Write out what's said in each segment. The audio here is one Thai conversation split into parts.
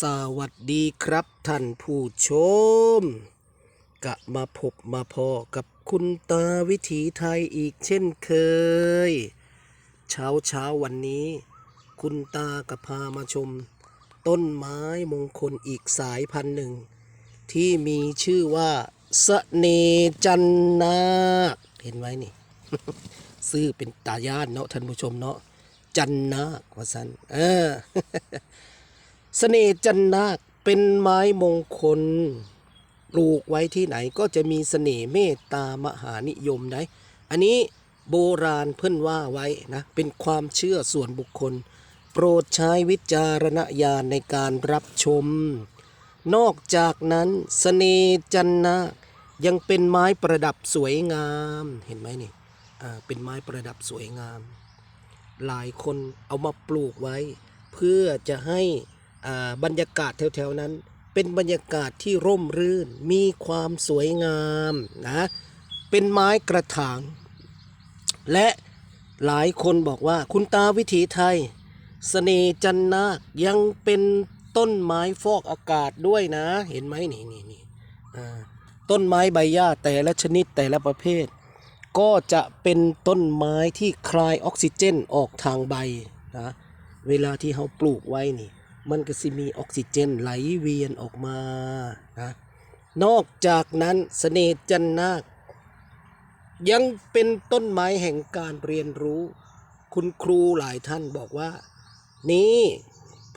สวัสดีครับท่านผู้ชม กะมาพบมาพอกับคุณตาวิถีไทยอีกเช่นเคย เช้าเช้าวันนี้ คุณตาก็พามาชม ต้นไม้มงคลอีกสายพันธุ์หนึ่ง ที่มีชื่อว่าสเนจันนาเห็นไหมนี่ ซื้อเป็นตาย่านเนาะท่านผู้ชมเนาะจันนาว่าสันเออ เสน่ห์จันนาคเป็นไม้มงคล ปลูกไว้ที่ไหนก็จะมีเสน่ห์เมตตามหานิยมนะอันนี้โบราณเพิ่อนว่าไว้นะเป็นความเชื่อส่วนบุคคล โปรดใช้วิจารณญาณในการรับชม นอกจากนั้นเสน่จันนาคยังเป็นไม้ประดับสวยงามเห็นไหมนี่เป็นไม้ประดับสวยงาม หลายคนเอามาปลูกไว้ เพื่อจะให้ บรรยากาศแถวๆนั้น เป็นบรรยากาศที่ร่มรื่น มีความสวยงามนะเป็นไม้กระถาง และหลายคนบอกว่าคุณตาวิถีไทยเสน่จันนาคยังเป็นต้นไม้ฟอกอากาศด้วยนะ เห็นไหมนี่นี่นี่ต้นไม้ใบหญ้าแต่ละชนิดแต่ละประเภท ก็จะเป็นต้นไม้ที่คลายออกซิเจนออกทางใบนะเวลาที่เขาปลูกไว้นี่ มันก็สิมีออกซิเจนไหลเวียนออกมานะนอกจากนั้นเสน่จันนาค ยังเป็นต้นไม้แห่งการเรียนรู้ คุณครูหลายท่านบอกว่า นี่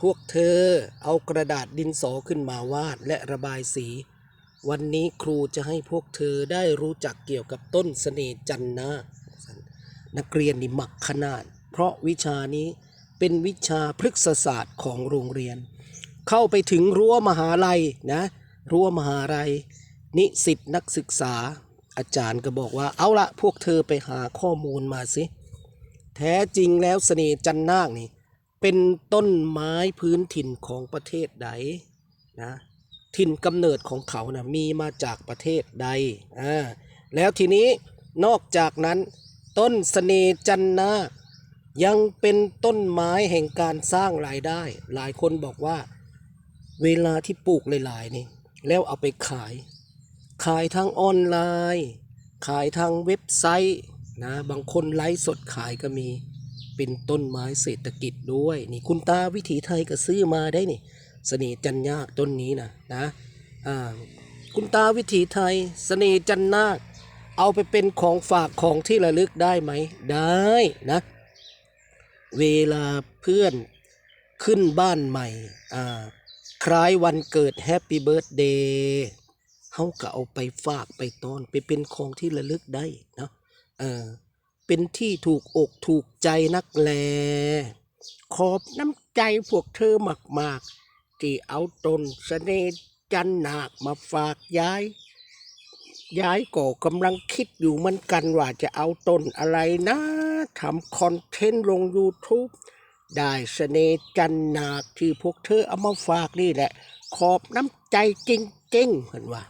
พวกเธอเอากระดาษดินสอขึ้นมาวาดและระบายสี วันนี้ครูจะให้พวกเธอได้รู้จักเกี่ยวกับต้นเสน่จันนาคนักเรียนนี่หมักขนาด เพราะวิชานี้ เป็นวิชาพฤกษศาสตร์ของโรงเรียน เข้าไปถึงรั้วมหาลัยนะรั้วมหาลัย นิสิตนักศึกษา อาจารย์ก็บอกว่าเอาละพวกเธอไปหาข้อมูลมาสิ แท้จริงแล้วเสน่จันนาคนี่ เป็นต้นไม้พื้นถิ่นของประเทศใดนะถิ่นกำเนิดของเขานะมีมาจากประเทศใดอ่าแล้วทีนี้นอกจากนั้นต้นเสน่จันนาค ยังเป็นต้นไม้แห่งการสร้างรายได้ หลายคนบอกว่า เวลาที่ปลูกหลายๆนี่ แล้วเอาไปขาย ขายทางออนไลน์ ขายทางเว็บไซต์นะบางคนไลฟ์สดขายก็มีเป็นต้นไม้เศรษฐกิจด้วย นี่คุณตาวิถีไทยก็ซื้อมาได้นี่เสน่จันยากต้นนี้นะนะอ่าคุณตาวิถีไทยเสน่จันนาคเอาไปเป็นของฝากของที่ระลึกได้ไหม ได้นะ เวลาเพื่อนขึ้นบ้านใหม่อ่าคล้ายวันเกิดแฮปปี้เบิร์ a เดย์เขาก็เอาไปฝากไปตอนไปเป็นของที่ระลึกได้เนาะเออเป็นที่ถูกอกถูกใจนักแล ขอบน้ำใจพวกเธอมากๆ ที่เอาต้นเสน่ห์จันหนาคมาฝากย้าย ย้ายก็กำลังคิดอยู่เหมือนกันว่าจะเอาต้นอะไรนะ ทำคอนเทนต์ลง YouTube ได้เสน่ห์จันนาที่พวกเธอเอามาฝากนี่แหละ ขอบน้ำใจจริงๆเห็นว่า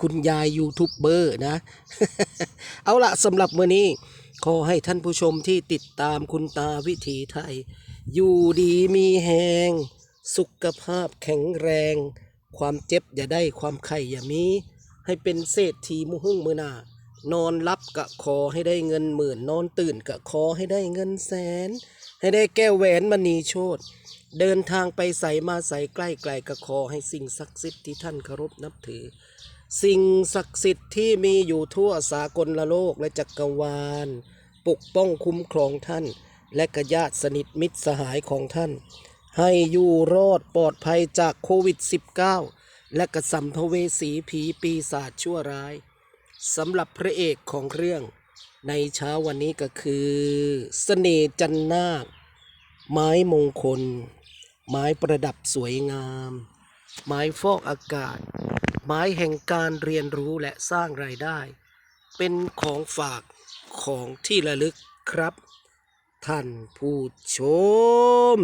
คุณยายยูทูบเบอร์นะ เอาละสำหรับมื้อนี้ ขอให้ท่านผู้ชมที่ติดตามคุณตาวิถีไทย อยู่ดีมีแหง สุขภาพแข็งแรง ความเจ็บอย่าได้ความไข่อย่ามี ให้เป็นเศรษฐีมุหุ่งมือหนา นอนรับกะขอให้ได้เงินหมื่น นอนตื่นกะขอให้ได้เงินแสน ให้ได้แก้วแหวนมณีโชตเดินทางไปใส่มาใส่ใกล้ไกลกะขอให้สิ่งศักดิ์สิทธิ์ที่ท่านเคารพนับถือ สิ่งศักดิ์สิทธิ์ที่มีอยู่ทั่วสากลละโลกและจักรวาล ปกป้องคุ้มครองท่าน และกญาติสนิทมิตรสหายของท่าน ให้อยู่รอดปลอดภัยจากโควิด -19 และกระสัมภเวสีผีปีศาจชั่วร้าย สำหรับพระเอกของเรื่องในเช้าวันนี้ก็คือเสน่ห์จันนาค ไม้มงคล ไม้ประดับสวยงาม ไม้ฟอกอากาศ ไม้แห่งการเรียนรู้และสร้างรายได้ เป็นของฝากของที่ระลึกครับ ท่านผู้ชม